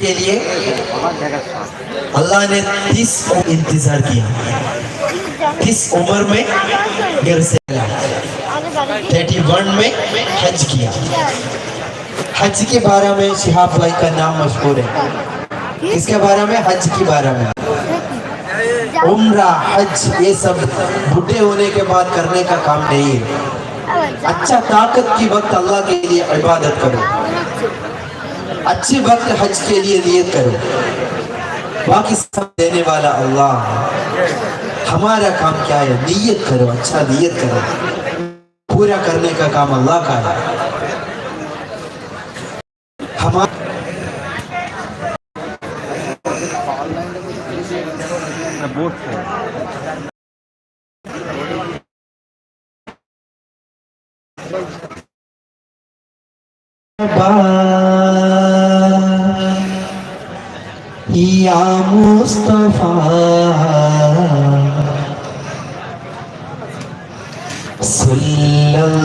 के लिए अल्लाह ने तीस इंतज़ार किया? किस उम्र में घर से थर्टी वन में हज किया। हज के बारे में शिहाब भाई का नाम मशहूर है। इसके बारे में? हज के बारे में। उम्र, हज, ये सब बूढ़े होने के बाद करने का काम नहीं है। अच्छा ताकत की वक्त अल्लाह के लिए इबादत करो। अच्छे वक्त हज के लिए नियत करो। बाकी सब देने वाला अल्लाह हमारा काम क्या है? नियत करो अच्छा नियत करो। पूरा करने का काम अल्लाह का है। हमारा ইয়া মুস্তফা। সাল্লাল্লাহু